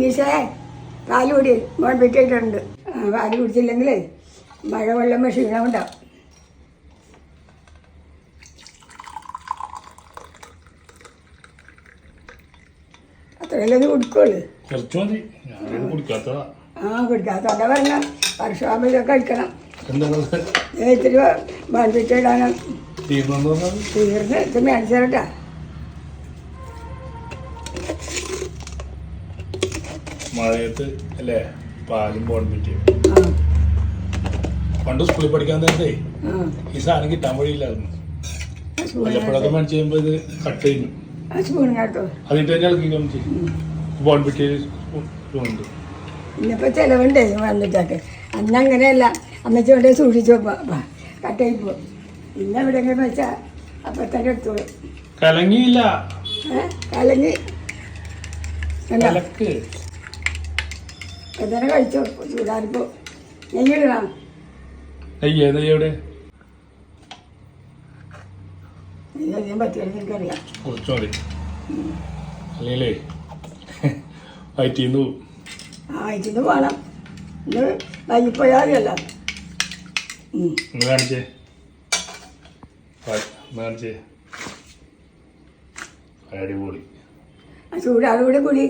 ഈശേ പാൽ കൂടി മോൻ വിറ്റിട്ടുണ്ട് പാൽ കുടിച്ചില്ലെങ്കിൽ മഴ വെള്ളം ക്ഷീണം ഉണ്ടാവും. അത്രയല്ലേ കുടിക്കുള്ളൂ? ആ കുടിക്കാത്തോണ്ട പറഞ്ഞ വർഷമാകുമ്പോൾ കഴിക്കണം. ഇത്തിരി പറഞ്ഞത് തീർന്ന് ഇത് മേടിച്ചേരട്ടാ മഴയത്ത് അല്ലേ? പാലും ബോൺപിറ്റിയും ആ. പണ്ട് സ്കൂളിൽ പഠിക്കാൻ നേരത്തെ ഈ സാധനം കിട്ടാൻ വഴിയില്ലായിരുന്നു. വല്ലപ്പോഴൊക്കെ മേടിച്ച് കഴിയുമ്പോൾ ഇത് കട്ട് ചെയ്യുന്നു അതിട്ട് തന്നെ ഇളക്കി കാണിച്ച്. ബോൺപിറ്റി ഉണ്ട് ഇന്നിപ്പോൾ ചിലവുണ്ട് വന്നിട്ടൊക്കെ. അന്ന് അങ്ങനെയല്ല അമ്മച്ചി കൊണ്ട് സൂക്ഷിച്ചു കട്ടായി പോകും ഇന്ന് എവിടെയെങ്കിലും വെച്ചാൽ അപ്പം തന്നെ എടുത്തോളൂ. കലങ്ങിയില്ല. കലങ്ങി. കലക്ക്. എന്നെ കഴിച്ചോ ചൂടാരിപ്പോ നെയ്യിടണം നെയ്യേ എവിടെ എനിക്കറിയാം കുറച്ച് മതി. വയറ്റിന്ന് ആ ഇന്ന് കാണിച്ചേ. കാണിച്ചേ. അടിപൊളി. കൂടി.